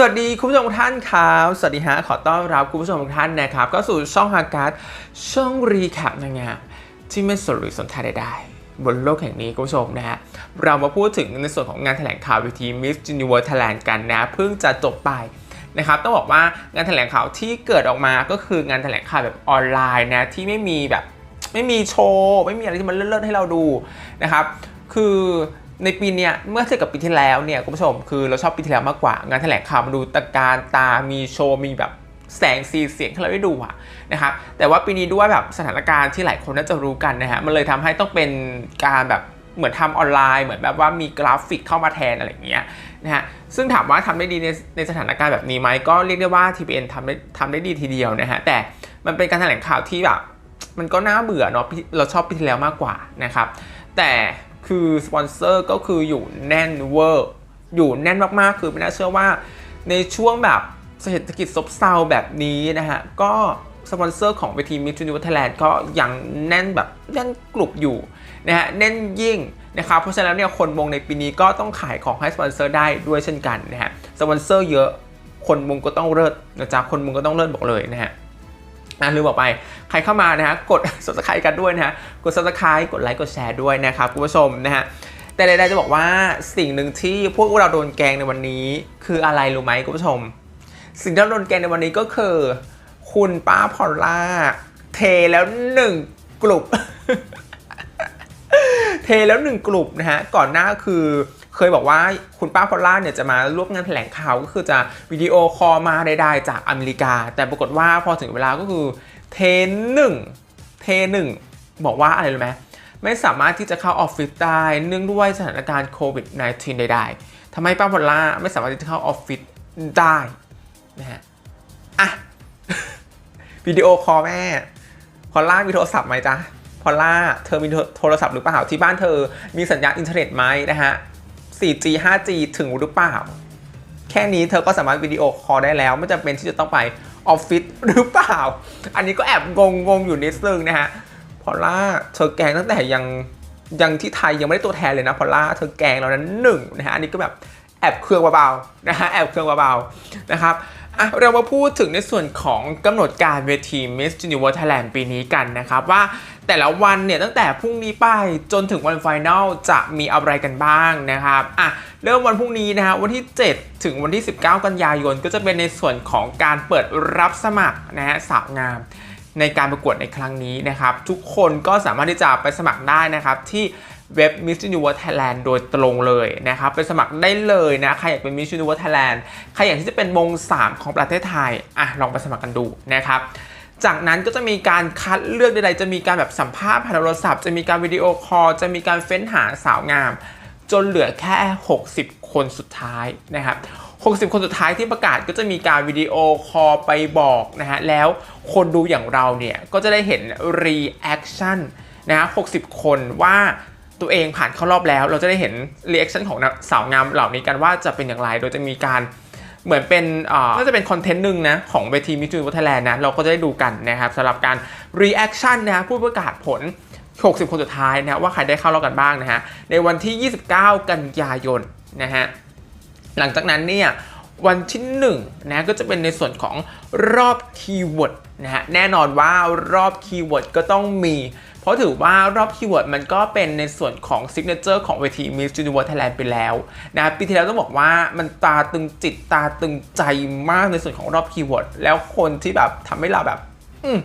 สวัสดีคุณผู้ชมทุกท่านครับสวัสดีฮะขอต้อนรับคุณผู้ชมทุกท่านนะครับก็สู่ช่องฮาการ์ดช่องรีแคปนะฮะที่ไม่สนหรือสนใจใดๆบนโลกแห่งนี้คุณผู้ชมนะฮะเรามาพูดถึงในส่วนของงานแถลงข่าววิธี Miss Universe Thailand กันนะเพิ่งจะจบไปนะครับต้องบอกว่างานแถลงข่าวที่เกิดออกมาก็คืองานแถลงข่าวแบบออนไลน์นะที่ไม่มีแบบไม่มีโชว์ ไม่มีอะไรที่มันเลิศๆให้เราดูนะครับคือ ในปีเนี้ยเมื่อเทียบกับปีที่แล้วเนี่ยคุณผู้ชมคือเราชอบปีที่แล้วมากกว่า งานแถลงข่าวมันดูตะการตามีโชว์มีแบบแสงสีเสียงให้เราได้ดูอะนะครับแต่ว่าปีนี้ด้วยแบบสถานการณ์ที่หลายคนน่าจะรู้กันนะฮะมันเลยทำให้ต้องเป็นการแบบเหมือนทำออนไลน์ เหมือนแบบว่ามีกราฟิกเข้ามาแทนอะไรอย่างเงี้ยนะฮะซึ่งถามว่าทำได้ดีในในสถานการณ์แบบนี้ไหมก็เรียกได้ว่า TPN ทำได้ทำได้ดีทีเดียวนะฮะแต่มันเป็นการแถลงข่าวที่แบบมันก็น่าเบื่อเนาะเราชอบปีที่แล้วมากกว่านะครับแต่ คือสปอนเซอร์ก็คืออยู่แน่นเวอร์ อยู่แน่นมากๆ คือไม่น่าเชื่อว่า ในช่วงแบบเศรษฐกิจซบเซาแบบนี้นะฮะ ก็สปอนเซอร์ของเวทีมิทูนิวัฒแลนด์ก็ยังแน่นแบบแน่นกลุ่มอยู่นะฮะแน่นยิ่งนะครับเพราะฉะนั้นเนี่ยคนมงในปีนี้ก็ต้องขายของให้สปอนเซอร์ได้ด้วยเช่นกันนะฮะสปอนเซอร์เยอะคนมงก็ต้องเลิศนะจ๊ะคนมงก็ต้องเลิศบอกเลยนะฮะ นะลืมบอกไปใครเข้ามานะฮะกด subscribe กันด้วยนะฮะกด subscribe กดไลค์กดแชร์ด้วยนะครับคุณผู้ชมนะฮะแต่ใดๆจะบอกว่าสิ่งหนึ่งที่พวกเราโดนแกงในวันนี้ คืออะไรรู้ไหมคุณผู้ชม สิ่งที่เราโดนแกงในวันนี้ก็คือ คุณป้าพอลล่า เทแล้วหนึ่งกลุ่มเทแล้วหนึ่งกลุ่มนะฮะก่อนหน้าคือ เคยบอกว่าคุณป้าพอลล่าเนี่ยจะมาร่วมงานแถลงข่าวก็คือจะวิดีโอคอลมาใดๆจากอเมริกา แต่ปรากฏว่าพอถึงเวลาก็คือเทหนึ่งเทหนึ่งบอกว่าอะไรรู้ไหมไม่สามารถที่จะเข้าออฟฟิศได้เนื่องด้วยสถานการณ์โควิด -19 ใดๆทำให้ป้าพอลล่าไม่สามารถที่จะเข้าออฟฟิศได้นะฮะอะวิดีโอคอลแม่พอลล่ามีโทรศัพท์ไหมจ๊ะพอลล่าเธอมีโทรศัพท์หรือเปล่าที่บ้านเธอมีสัญญาณอินเทอร์เน็ตไหมนะฮะ 4G 5G ถึงหรือเปล่า แค่นี้เธอก็สามารถวิดีโอคอลได้แล้ว ไม่จำเป็นที่จะต้องไปออฟฟิศหรือเปล่า อันนี้ก็แอบงงงงอยู่นิดนึงนะฮะ พอล่าเธอแกงตั้งแต่ยังยังที่ไทยยังไม่ได้ตัวแทนเลยนะ พอล่าเธอแกงแล้วนั้นหนึ่งนะฮะ อันนี้ก็แบบแอบเครื่องเบาๆนะฮะ แอบเครื่องเบาๆนะครับอะเรามาพูดถึงในส่วนของกำหนดการเวที Miss Universe Thailand ปีนี้กันนะครับว่า แต่ละวันเนี่ยตั้งแต่พรุ่งนี้ไปจนถึงวันไฟนลจะมีอะไรกันบ้างนะครับอะเริ่มวันพรุ่งนี้นะฮะวันที่ 7 ถึงวันที่ 19 กันยายน ก็จะเป็นในส่วนของการเปิดรับสมัครนะฮะสาวงามในการประกวดในครั้งนี้นะครับ ทุกคนก็สามารถที่จะไปสมัครได้นะครับ ที่เว็บ Miss Universe Thailand โดยตรงเลยนะครับ ไปสมัครได้เลยนะ ใครอยากเป็น Miss Universe Thailand ใครอยากที่จะเป็นมง 3 ของประเทศไทย อะ ลองไปสมัครกันดูนะครับ จากนั้นก็จะมีการคัดเลือกใดๆจะมีการแบบสัมภาษณ์ผ่านโทรศัพท์ จะมีการวิดีโอคอล จะมีการเฟ้นหาสาวงาม จนเหลือแค่ 60 คนสุดท้ายนะครับ60 คนสุดท้ายที่ประกาศก็จะมีการวิดีโอคอลไปบอกนะฮะ แล้วคนดูอย่างเราเนี่ย ก็จะได้เห็น reaction นนะฮะ60 คนว่าตัวเองผ่านเข้ารอบแล้ว เราจะได้เห็น reaction ของสาวงามเหล่านี้กันว่าจะเป็นอย่างไร โดยจะมีการ เหมือนเป็นน่าจะเป็นคอนเทนต์หนึ่งนะของเวทีมิจูนวัฒแลนด์นะเราก็จะได้ดูกันนะครับสำหรับการ reaction นะฮะผู้ประกาศผล 60 คนสุดท้ายนะว่าใครได้เข้ารอบกันบ้างนะฮะในวันที่ 29 กันยายนนะฮะหลังจากนั้นเนี่ยวันที่1นะก็จะเป็นในส่วนของรอบคีย์เวิร์ดนะฮะแน่นอนว่ารอบคีย์เวิร์ดก็ต้องมี เพราะถือว่ารอบคีย์เวิร์ดมันก็เป็นในส่วนของซิกเนเจอร์ของเวที Miss Universe Thailand ไปแล้วนะปีที่แล้วต้องบอกว่ามันตาตึงจิตตาตึงใจมากในส่วนของรอบคีย์เวิร์ดแล้วคนที่แบบทำให้เราแบบ อืม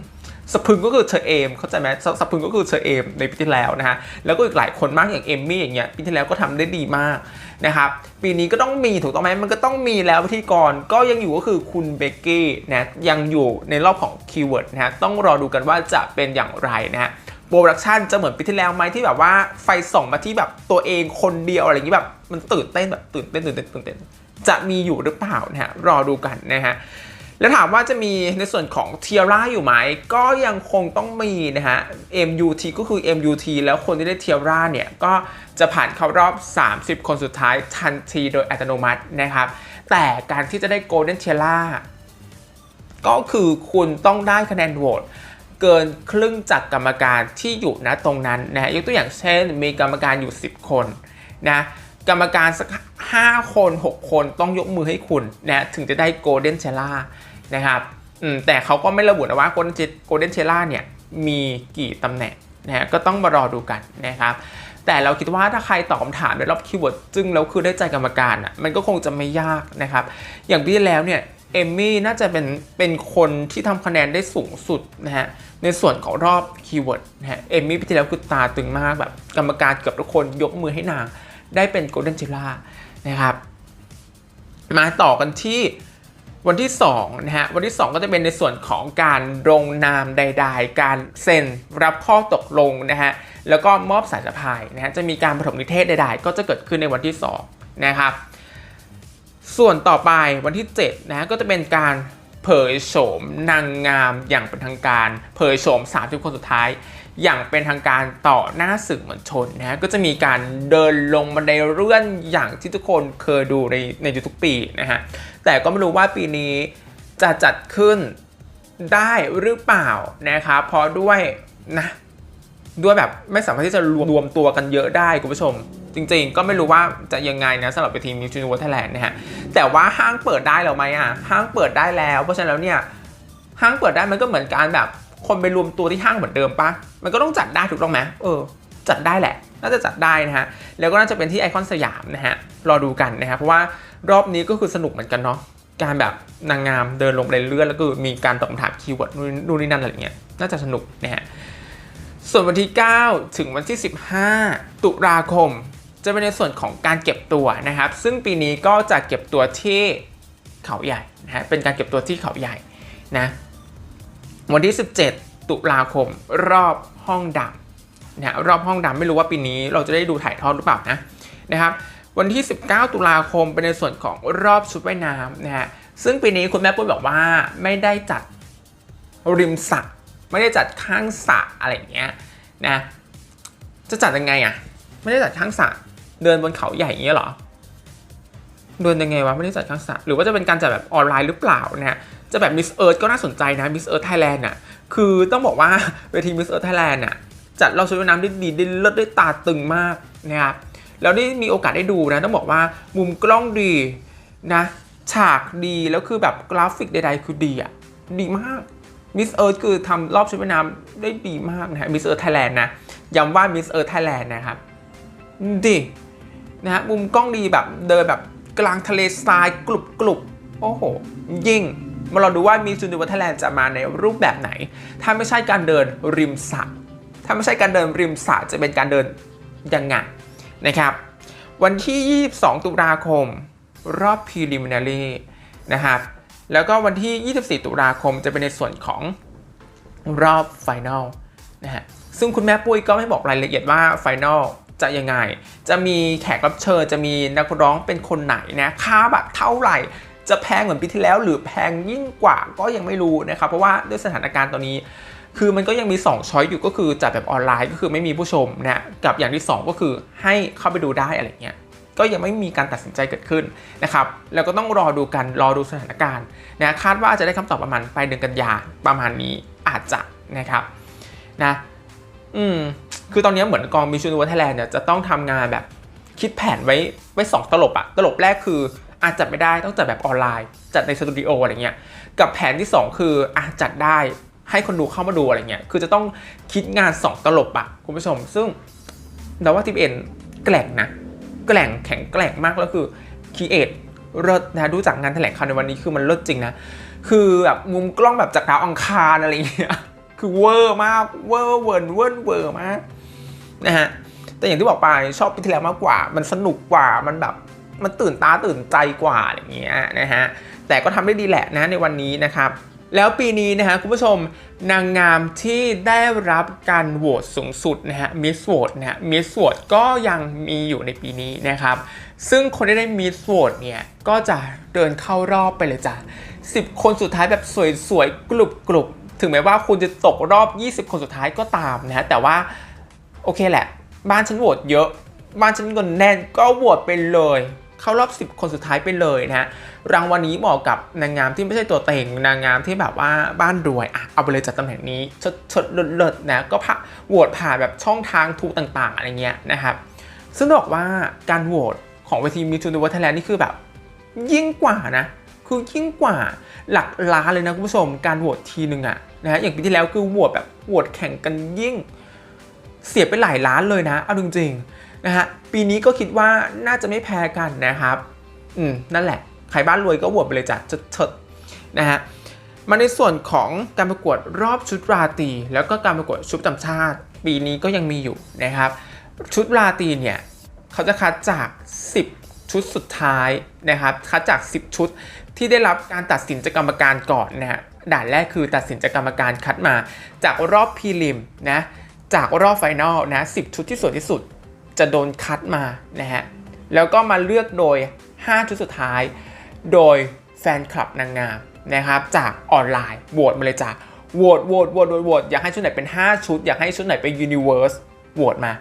สพึงก็คือเชอเอมเข้าใจไหมสสพึงก็คือเชอเอมในปีที่แล้วนะฮะแล้วก็อีกหลายคนมากอย่างเอมมี่อย่างเงี้ยปีที่แล้วก็ทำได้ดีมากนะครับปีนี้ก็ต้องมีถูกต้องไหมมันก็ต้องมีแล้วพิธีกรก็ยังอยู่ก็คือคุณเบกกี้นะยังอยู่ในรอบของคีย์เวิร์ดนะฮะต้องรอดูกันว่าจะเป็นอย่างไรนะฮะ โปรดักชันจะเหมือนปีที่แล้วไหมที่แบบว่าไฟส่องมาที่แบบตัวเองคนเดียวอะไรอย่างนี้แบบมันตื่นเต้นแบบตื่นเต้นตื่นเต้นตื่นเต้นจะมีอยู่หรือเปล่านะฮะรอดูกันนะฮะแล้วถามว่าจะมีในส่วนของเทียร่าอยู่ไหม ก็ยังคงต้องมีนะฮะ MUT ก็คือ MUT แล้วคนที่ได้เทียร่าเนี่ย ก็จะผ่านเข้ารอบ 30 คนสุดท้ายทันทีโดยอัตโนมัตินะครับ แต่การที่จะได้ Golden t i e r a ก็คือคุณต้องได้คะแนนโหวต เกินครึ่งจากกรรมการที่อยู่ณตรงนั้นนะยกตัวอย่างเช่น มีกรรมการอยู่ 10 คนนะกรรมการสัก 5 คน 6 คนต้องยกมือให้คุณนะถึงจะได้โกลเด้นเชล่านะครับแต่เขาก็ไม่ระบุนะว่าโกลเด้นเชล่าเนี่ยมีกี่ตำแหน่งนะฮะก็ต้องมารอดูกันนะครับแต่เราคิดว่าถ้าใครตอบคำถามในรอบคีย์เวิร์ดจึงแล้วคือได้ใจกรรมการอะมันก็คงจะไม่ยากนะครับ อย่างปีที่แล้วเนี่ย เอมมี่น่าจะเป็นเป็นคนที่ทำคะแนนได้สูงสุดนะฮะในส่วนของรอบคีย์เวิร์ดนะฮะเอมมี่ปีที่แล้วคือตาตึงมากแบบกรรมการเกือบทุกคนยกมือให้นางได้เป็นโกลเด้นจิล่านะครับมาต่อกันที่วันที่2นะฮะวันที่ 2 ก็จะเป็นในส่วนของการลงนามใด ๆ การเซ็นรับข้อตกลงนะฮะแล้วก็มอบสายสะพายนะฮะจะมีการผสมนิเทศใด ๆ ก็จะเกิดขึ้นในวันที่2นะครับ ส่วนต่อไปวันที่ 7นะฮะก็จะเป็นการเผยโฉมนางงามอย่างเป็นทางการ เผยโฉม 30 คนสุดท้าย อย่างเป็นทางการต่อหน้าสื่อมวลชนนะก็จะมีการเดินลงบันไดเลื่อนอย่างที่ทุกคนเคยดูในในทุกปีนะฮะแต่ก็ไม่รู้ว่าปีนี้จะจัดขึ้นได้หรือเปล่านะครับเพราะด้วยนะด้วยแบบไม่สามารถที่จะรวมรวมตัวกันเยอะได้คุณผู้ชม จริง ๆ ก็ไม่รู้ว่าจะยังไงนะสำหรับทีมมิวจูนิเวอร์ไทยแลนด์นะฮะแต่ว่าห้างเปิดได้แล้วไหมอะห้างเปิดได้แล้ว เพราะฉะนั้นแล้วเนี่ยห้างเปิดได้มันก็เหมือนการแบบ คนไปรวมตัวที่ห้างเหมือนเดิมปะมันก็ต้องจัดได้ถูกต้องไหมเออ จัดได้แหละ น่าจะจัดได้นะฮะแล้วก็น่าจะเป็นที่ไอคอนสยามนะฮะรอดูกันนะฮะเพราะว่ารอบนี้ก็คือสนุกเหมือนกันเนาะการแบบนางงามเดินลงไปเรื่อยแล้วก็มีการตอบคำถามคีย์เวิร์ดนู่นนี่นั่นอะไรเงี้ยน่าจะสนุกนะฮะส่วนวันที่ 9 ถึงวันที่ 15 ตุลาคม จะเป็นในส่วนของการเก็บตัวนะครับ ซึ่งปีนี้ก็จะเก็บตัวที่เขาใหญ่นะฮะเป็นการเก็บตัวที่เขาใหญ่นะวันที่ 17 ตุลาคมรอบห้องดำนะรอบห้องดำไม่รู้ว่าปีนี้เราจะได้ดูถ่ายทอดหรือเปล่านะนะครับวันที่ 19 ตุลาคมเป็นในส่วนของรอบชุดว่ายน้ำนะฮะซึ่งปีนี้คุณแม่ปุ้ยบอกว่าไม่ได้จัดริมสระไม่ได้จัดข้างสระอะไรอย่างเงี้ยนะจะจัดยังไงอะไม่ได้จัดข้างสระ เดินบนเขาใหญ่อย่างเงี้ยหรอเดินยังไงวะไม่ได้จัดข้างสระหรือว่าจะเป็นการจัดแบบออนไลน์หรือเปล่านะฮะจะแบบมิสเอิร์ธก็น่าสนใจนะมิสเอิร์ธไทยแลนด์อะคือต้องบอกว่าเวทีมิสเอิร์ธไทยแลนด์อะจัดเราชุดว่ายน้ำได้ดีได้เลิศได้ตาตึงมากนะครับแล้วได้มีโอกาสได้ดูนะต้องบอกว่ามุมกล้องดีนะฉากดีแล้วคือแบบกราฟิกใดๆคือดีอะดีมากมิสเอิร์ธคือทำรอบชุดว่ายน้ำได้ดีมากนะฮะมิสเอิร์ธไทยแลนด์นะย้ำว่ามิสเอิร์ธไทยแลนด์นะครับดี นะฮะมุมกล้องดีแบบเดินแบบกลางทะเลทรายกลุบกลุบโอ้โห ยิ่งมาเราดูว่ามิสจูนิเวอร์แลนด์จะมาในรูปแบบไหน ถ้าไม่ใช่การเดินริมสระถ้าไม่ใช่การเดินริมสระจะเป็นการเดินยังไงนะครับ วันที่ 22 ตุลาคม รอบ preliminary นะครับแล้วก็วันที่ 24 ตุลาคมจะเป็นในส่วนของรอบ Final นะฮะซึ่งคุณแม่ปุ้ยก็ไม่บอกรายละเอียดว่า Final จะยังไง จะมีแขกรับเชิญจะมีนักร้องเป็นคนไหนนะค่าบัตรเท่าไหร่ จะแพงเหมือนปีที่แล้ว หรือแพงยิ่งกว่าก็ยังไม่รู้นะครับเพราะว่าด้วยสถานการณ์ตอนนี้ คือมันก็ยังมี 2 ช้อยอยู่ก็คือจัดแบบออนไลน์ก็คือไม่มีผู้ชมนะกับอย่างที่ 2 ก็คือให้เข้าไปดูได้อะไรเงี้ยก็ยังไม่มีการตัดสินใจเกิดขึ้นนะครับ แล้วก็ต้องรอดูกัน รอดูสถานการณ์นะ คาดว่าจะได้คำตอบประมาณปลายเดือนกันยาประมาณนี้อาจจะนะครับนะ อืมคือตอนนี้เหมือนกองมิชูนูวัฒไทยแลนด์เนี่ยจะต้องทำงานแบบคิดแผนไว้ไว้สองตลบอะตลบแรกคืออาจจัดไม่ได้ต้องจัดแบบออนไลน์ จัดในสตูดิโออะไรเงี้ยกับแผนที่ 2 คืออาจจัดได้ให้คนดูเข้ามาดูอะไรเงี้ยคือจะต้องคิดงาน 2 ตลบอะคุณผู้ชม ซึ่งแต่ว่าทีมเอ็นแกล่งนะแกล่งแข็งแกร่งมากแล้วคือคีเอทเลิศนะดูจากงานแถลงข่าวในวันนี้คือมันเลิศจริงนะ คือแบบมุมกล้องแบบจากดาวอังคารอะไรเงี้ย คือเวอร์มากเวอร์เวิร์นเวิร์นเวอร์มากนะฮะแต่อย่างที่บอกไปชอบปีที่แล้วมากกว่า มันสนุกกว่ามันแบบมันตื่นตาตื่นใจกว่าอย่างเงี้ยนะฮะแต่ก็ทำได้ดีแหละนะในวันนี้นะครับ แล้วปีนี้นะฮะคุณผู้ชมนางงามที่ได้รับการโหวตสูงสุดนะฮะมิสโหวตนะฮะมิสโหวตก็ยังมีอยู่ในปีนี้นะครับ ซึ่งคนที่ได้มิสโหวตเนี่ยก็จะเดินเข้ารอบไปเลยจ้ะ10 คนสุดท้ายแบบสวยๆกลุบๆ ถึงแม้ว่าคุณจะตกรอบ 20 คนสุดท้ายก็ตามนะฮะแต่ว่าโอเคแหละ บ้านฉันโหวตเยอะ บ้านฉันเงินแน่นก็โหวตไปเลย เข้ารอบ 10 คนสุดท้ายไปเลยนะฮะรางวัลนี้เหมาะกับนางงามที่ไม่ใช่ตัวเต็งนางงามที่แบบว่าบ้านรวยอะเอาไปเลยจากตำแหน่งนี้ชดชดเลิศนะก็ผ่าโหวตผ่านแบบช่องทางทูกต่าง ๆ อะไรเงี้ยนะครับซึ่งบอกว่าการโหวตของเวทีมิทูนวัฒแลนด์นี่คือแบบยิ่งกว่านะ คือยิ่งกว่าหลักล้านเลยนะคุณผู้ชม การโหวตทีหนึ่งอะนะฮะอย่างปีที่แล้วคือโหวตแบบโหวตแข่งกันยิ่ง เสียไปหลายล้านเลยนะเอาจริงๆนะฮะปีนี้ก็คิดว่าน่าจะไม่แพ้กันนะครับ อืมนั่นแหละใครบ้านรวยก็โหวตไปเลยจ้ะเฉิดนะฮะมาในส่วนของการประกวดรอบชุดราตรีแล้วก็การประกวดชุดประจำชาติ ปีนี้ก็ยังมีอยู่นะครับ ชุดราตรีเนี่ยเขาจะคัดจาก 10 ชุดสุดท้ายนะครับคัดจาก 10 ชุดที่ได้รับการตัดสินจากกรรมการก่อนนะฮะด่านแรกคือตัดสินจากกรรมการคัดมา จากรอบพรีลิมนะจากรอบไฟนอลนะ10 ชุดที่สวยที่สุดจะโดนคัดมานะฮะแล้วก็มาเลือกโดย 5 ชุดสุดท้าย โดยแฟนคลับนางงามนะครับจากออนไลน์โหวตมาเลยจ้ะโหวตโหวตโหวตโหวตโหวตอยากให้ชุดไหนเป็น 5 ชุด อยากให้ชุดไหนเป็น Universe โหวตมา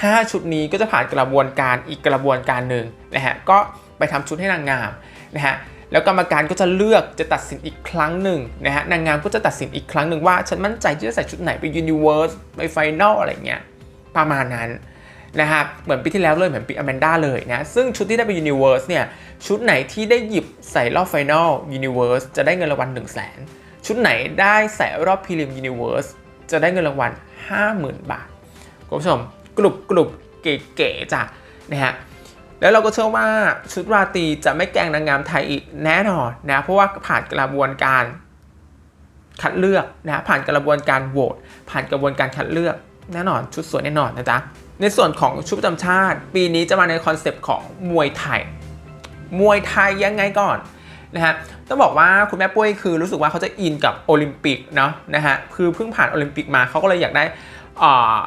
5 ชุดนี้ก็จะผ่านกระบวนการอีกกระบวนการหนึ่งนะฮะก็ไปทำชุดให้นางงามนะฮะแล้วกรรมการก็จะเลือกจะตัดสินอีกครั้งหนึ่งนะฮะนางงามก็จะตัดสินอีกครั้งหนึ่งว่า ฉันมั่นใจที่จะใส่ชุดไหนไป Universe ไป Final อะไรเงี้ยประมาณนั้นนะครับเหมือนปีที่แล้วเลยเหมือนปีอแมนด้าเลยนะซึ่งชุดที่ได้ไป Universe เนี่ยชุดไหนที่ได้หยิบใส่รอบ Final Universe จะได้เงินรางวัล1 0 0 0 0แสนชุดไหนได้ใส่รอบ Prelim Universe จะได้เงินรางวัล50,000 บาทคุณผู้ชม กลุ่มกลุ่มเก๋ๆจ้ะนะฮะแล้วเราก็เชื่อว่าชุดราตรีจะไม่แกงนางงามไทยอีกแน่นอนนะเพราะว่าผ่านกระบวนการคัดเลือกนะผ่านกระบวนการโหวตผ่านกระบวนการคัดเลือกแน่นอน ชุดสวยแน่นอนนะจ๊ะในส่วนของชุดประจำชาติ ปีนี้จะมาในคอนเซปต์ของมวยไทย มวยไทยยังไงก่อนนะฮะต้องบอกว่าคุณแม่ปุ้ยคือรู้สึกว่าเขาจะอินกับโอลิมปิกเนาะนะฮะคือเพิ่งผ่านโอลิมปิกมาเขาก็เลยอยากได้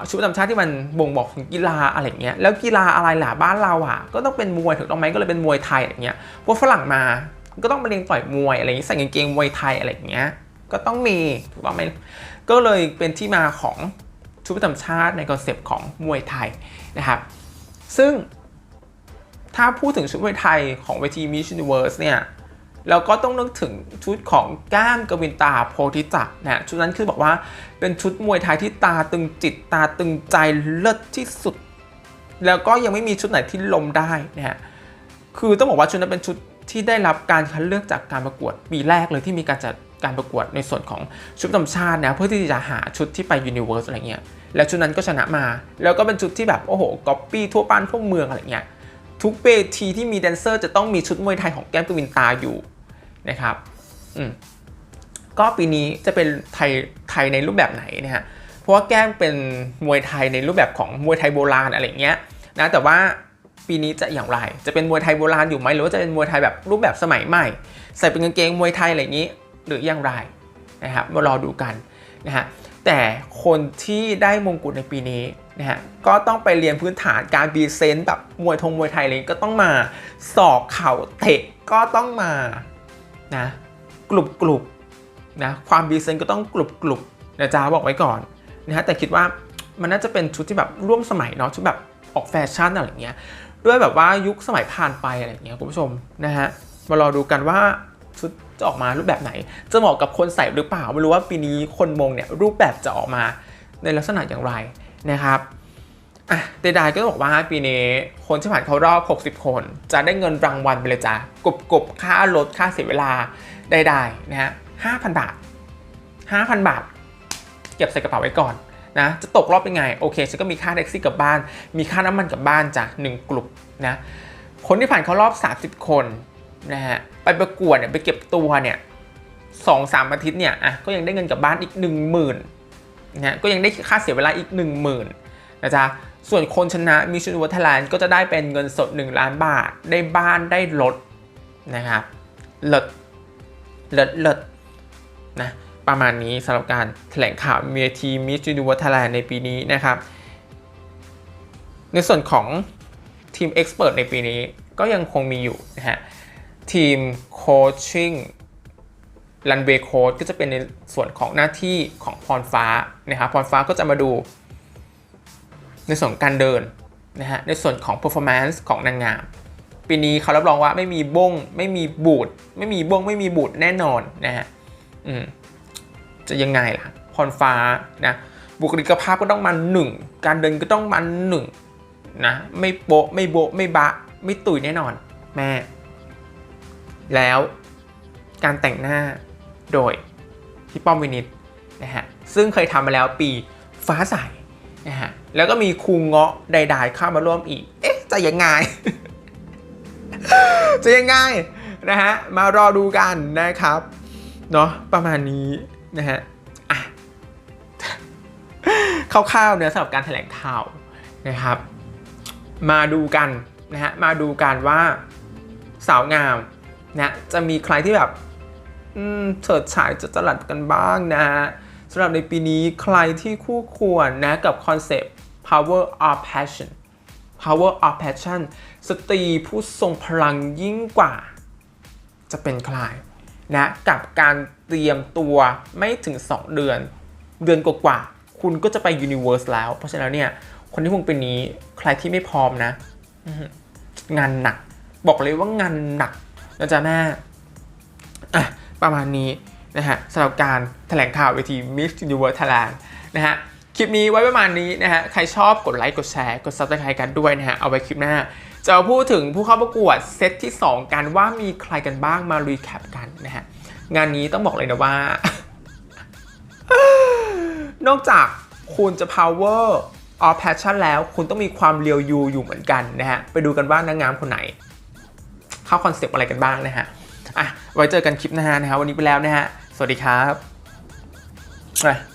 ชุดประจำชาติที่มันบ่งบอกถึงกีฬาอะไรเงี้ยแล้วกีฬาอะไรล่ะบ้านเราอะก็ต้องเป็นมวยถูกต้องไหมก็เลยเป็นมวยไทยอะไรเงี้ยพวกฝรั่งมาก็ต้องมาเรียนต่อยมวยอะไรอย่างงี้ยใส่กางเกงมวยไทยอะไรเงี้ยก็ต้องมีถูกต้องไหมก็เลยเป็นที่มาของชุดประจำชาติในคอนเซปต์ของมวยไทยนะครับซึ่งถ้าพูดถึงชุดมวยไทยของเวที Miss Universe เนี่ย แล้วก็ต้องนึกถึงชุดของก้ามกวินตาโพธิจักรนะชุดนั้นคือบอกว่าเป็นชุดมวยไทยที่ตาตึงจิตตาตึงใจเลิศที่สุด แล้วก็ยังไม่มีชุดไหนที่ลมได้นะฮะคือต้องบอกว่าชุดนั้นเป็นชุดที่ได้รับการคัดเลือกจากการประกวดปีแรกเลยที่มีการจัดการประกวดในส่วนของชุดประจำชาตินะเพื่อที่จะหาชุดที่ไปยูนิเวอร์สอะไรเงี้ยแล้วชุดนั้นก็ชนะมา แล้วก็เป็นชุดที่แบบโอ้โหก๊อปปี้ทั่วบ้านทั่วเมืองอะไรเงี้ยทุกเวทีที่มีแดนเซอร์จะต้องมีชุดมวยไทยของแก้มกวินตาอยู่ นะครับอืมก็ปีนี้จะเป็นไทยไทยในรูปแบบไหนนะฮะเพราะว่าแก้มเป็นมวยไทยในรูปแบบของมวยไทยโบราณอะไรเงี้ยนะแต่ว่าปีนี้จะอย่างไร จะเป็นมวยไทยโบราณอยู่ไหมหรือว่าจะเป็นมวยไทยแบบรูปแบบสมัยใหม่ ใส่เป็นกางเกงมวยไทยอะไรอย่างนี้ หรืออย่างไรนะครับมารอดูกันนะฮะแต่คนที่ได้มงกุฎในปีนี้นะฮะก็ต้องไปเรียนพื้นฐานการบีเซนต์แบบมวยทงมวยไทยอะไรก็ต้องมาสอกเข่าเตะก็ต้องมา นะกลุบกลุบนะความดีเซนก็ต้องกลุบกลุบนะจ๊ะบอกไว้ก่อนนะฮะแต่คิดว่ามันน่าจะเป็นชุดที่แบบร่วมสมัยเนาะชุดแบบออกแฟชั่นอะไรเงี้ยด้วยแบบว่ายุคสมัยผ่านไปอะไรเงี้ยคุณผู้ชมนะฮะมารอดูกันว่าชุดจะออกมารูปแบบไหน จะเหมาะกับคนใส่หรือเปล่าไม่รู้ว่าปีนี้คนมงเนี่ยรูปแบบจะออกมาในลักษณะอย่างไรนะครับ อะใดๆก็ต้องบอกว่าปีนี้คนที่ผ่านเข้ารอบ 60 คน จะได้เงินรางวัลไปเลยจ้ะกบกบค่ารถค่าเสียเวลาใดๆนะฮะ5,000บาท 5,000 บาท เก็บใส่กระเป๋าไว้ก่อนนะจะตกรอบเป็นไง โอเคฉันก็มีค่าแท็กซี่กลับบ้าน มีค่าน้ำมันกลับบ้านจ้ะหนึ่งกลุ่มนะคนที่ผ่านเข้ารอบ 30 คนนะฮะไปประกวดเนี่ยไปเก็บตัวเนี่ยสองสามอาทิตย์เนี่ยอะก็ยังได้เงินกลับบ้านอีก 1 0,000นะฮะก็ยังได้ค่าเสียเวลาอีก 1 0,000นะจ๊ะ ส่วนคนชนะมีชุนวัฒนานก็จะได้เป็นเงินสด 1 ล้านบาท ได้บ้านได้รถนะครับเลิศเลิศเลิศนะประมาณนี้สำหรับการแถลงข่าวเมียทีมิสจูนิวัฒนานในปีนี้นะครับ ในส่วนของทีมเอ็กซ์เพรสในปีนี้ก็ยังคงมีอยู่นะฮะทีมโคชชิ่งรันเวย์โค้ดก็จะเป็นในส่วนของหน้าที่ของพรฟ้านะครับพรฟ้าก็จะมาดู ในส่วนการเดินนะฮะในส่วนของ performance ของนางงาม ปีนี้เขารับรองว่าไม่มีบงไม่มีบูดไม่มีบงไม่มีบูดแน่นอนนะฮะอืมจะยังไงล่ะพรฟ้านะบุคลิกภาพก็ต้องมาหนึ่งการเดินก็ต้องมาหนึ่งนะไม่โปะไม่โบะไม่บะ ไม่ตุยแน่นอนแม่ แล้วการแต่งหน้าโดยพี่ป้อมวินิตนะฮะซึ่งเคยทำมาแล้วปีฟ้าใส นะฮะแล้วก็มีครูเงาะใดๆเข้ามาร่วมอีก เอ๊ะ จะยังไง จะยังไงนะฮะ มารอดูกันนะครับ เนาะประมาณนี้นะฮะคร่าวๆเนี่ยสำหรับการแถลงข่าวนะครับ มาดูกันนะฮะ มาดูกันว่าสาวงามนะจะมีใครที่แบบเฉิดฉายจะจรัสกันบ้างนะฮะำหรับในปีนี้ใครที่คู่ควรนะกับคอนเซปต์ power of passion power of passion สตรีผู้ทรงพลังยิ่งกว่า จะเป็นใครนะกับการเตรียมตัวไม่ถึง 2 เดือน เดือนกว่าๆคุณก็จะไป Universe แล้ว เพราะฉะนั้นเนี่ย คนที่คงเป็นนี้ใครที่ไม่พร้อมนะ งานหนัก บอกเลยว่างานหนักนะจ๊ะแม่ อะ ประมาณนี้ นะฮะสำหรับการแถลงข่าวเวที Miss Universe Thailand นะฮะคลิปนี้ไว้ประมาณนี้นะฮะใครชอบกดไลค์กดแชร์กด subscribe กันด้วยนะฮะเอาไว้คลิปหน้า จะาพูดถึงผู้เข้าประกวดเซตที่ 2 กันว่ามีใครกันบ้างมารีแคปกันนะฮะงานนี้ต้องบอกเลยนะว่า นอกจากคุณจะ power of passion แล้วคุณต้องมีความเรียวยูอยู่เหมือนกันนะฮะ ไปดูกันว่านางงามคนไหน เข้าคอนเซปต์อะไรกันบ้างนะฮะ อะ ไว้เจอกันคลิปหน้านะฮะ วันนี้ไปแล้วนะฮะ สวัสดีครับ